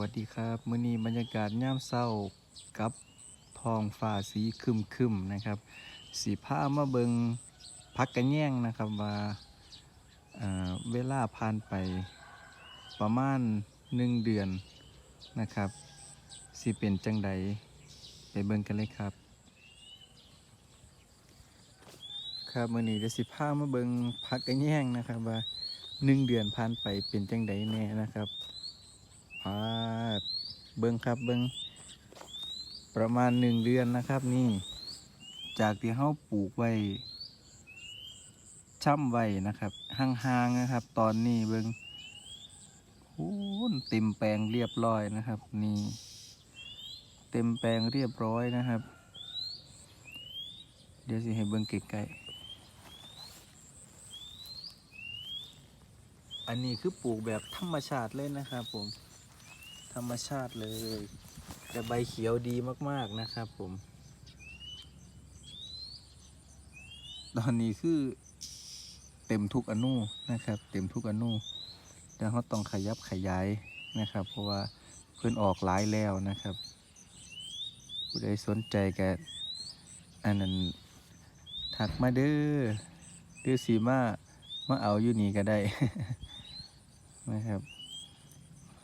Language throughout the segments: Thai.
วัสดีครับมื้อนี้บรรยากาศย่ามเศร้ากับทองฟ้าสีครึมนะครับ สีผ้ามาเบิงพักกันแย่งนะครับว่าเเวลาผ่านไปประมาณหนึ่งเดือนนะครับสิเป็นจังใดไปเบิงกันเลยครับ ครับมื้อนี้เดี๋ยวสิพามาเบิงพักกันแย่งนะครับว่าหนึ่งเดือนผ่านไปเป็นจังใดแน่นะครับ พาเบิ้งครับเบิ้งประมาณหนึ่งเดือนนะครับนี่ จากที่เขาปลูกไว้ช่ำไว้นะครับห่างๆนะครับ ตอนนี้เบิ้งโอ้นเต็มแปลงเรียบร้อยนะครับ นี่ เต็มแปลงเรียบร้อยนะครับ เดี๋ยวสิให้เบิ้งใกล้ๆอันนี้คือปลูกแบบธรรมชาติเลยนะครับผม ธรรมชาติเลยแต่ใบเขียวดีมากๆนะครับผม ตอนนี้คือเต็มทุกอนุนะครับ เต็มทุกอนุแต่เขาต้องขยับขยายนะครับ เพราะว่าเพื่อนออกหลายแล้วนะครับผู้ใดสนใจก็อันนั้นถักมาเด้อเด้อสีมามาเอาอยู่นี่ก็ได้นะครับ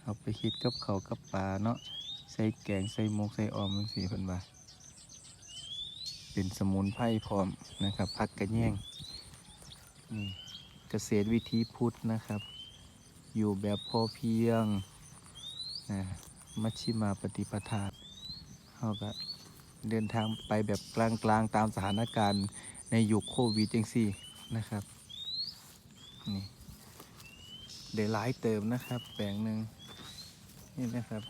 เอาไปคิดกับเขากับปลาเนาะใส่แกงใส่มกใส่ออมจังสีเพิ่นว่าเป็นสมุนไพรพร้อมนะครับพักกระแยงนี่เกษตรวิธีพุทธนะครับ อยู่แบบพอเพียงนะมัชชิมาปฏิปทาเขาก็เดินทางไปแบบกลางๆตามสถานการณ์ในยุคโควิดจังสี่นะครับนี่เดี๋ยวหลายเติมนะครับแปลงหนึ่ง นี่นะครับ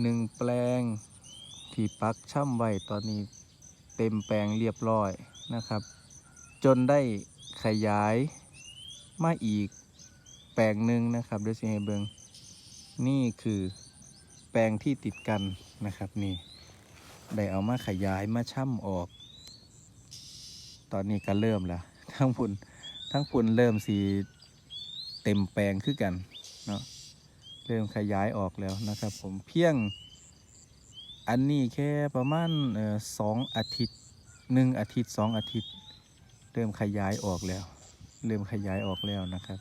หนึ่งแปลงที่ปักช่ำไว้ตอนนี้เต็มแปลงเรียบร้อยนะครับ จนได้ขยายมาอีกแปลงหนึ่งนะครับเดี๋ยวสิให้เบิงนี่คือแปลงที่ติดกันนะครับนี่ได้เอามาขยายมาช่ำออก ตอนนี้ก็เริ่มแล้วทั้งพุ่นทั้งพุ่นเริ่มสีเต็มแปลงคือกันเนาะ เริ่มขยายออกแล้วนะครับ ผมเพียง อันนี้แค่ประมาณสองอาทิตย์หนึ่งอาทิตย์สองอาทิตย์ เริ่มขยายออกแล้ว เริ่มขยายออกแล้วนะครับ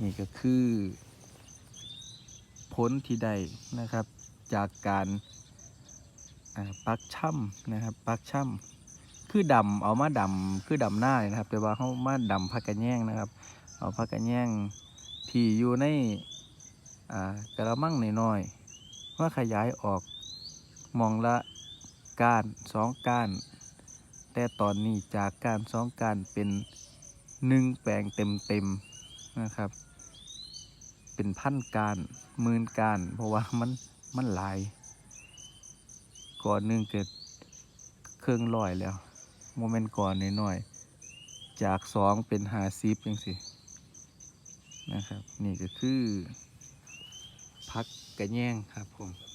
นี่ก็คือผลที่ได้นะครับจากการปักช่ำนะครับปักช่ำคือดำเอามาดำคือดำหน้านะครับ แต่ว่าเขามาดำพักกันแย่งนะครับ เอาพักกันแย่งที่อยู่ในกระมังน้อยๆว่าขยายออกมองละก้านสองก้าน แต่ตอนนี้จากก้านสองก้านเป็นหนึ่งแปลงเต็มๆนะครับ เป็นพันก้านหมื่นก้านเพราะว่ามันมันหลาย ก่อนหนึ่งเกิดเครื่องลอยแล้วโมเมนต์ก่อนน้อยๆจากสองเป็นหาซิปยังสิ นะครับ นี่ก็คือพักกระแยงครับผม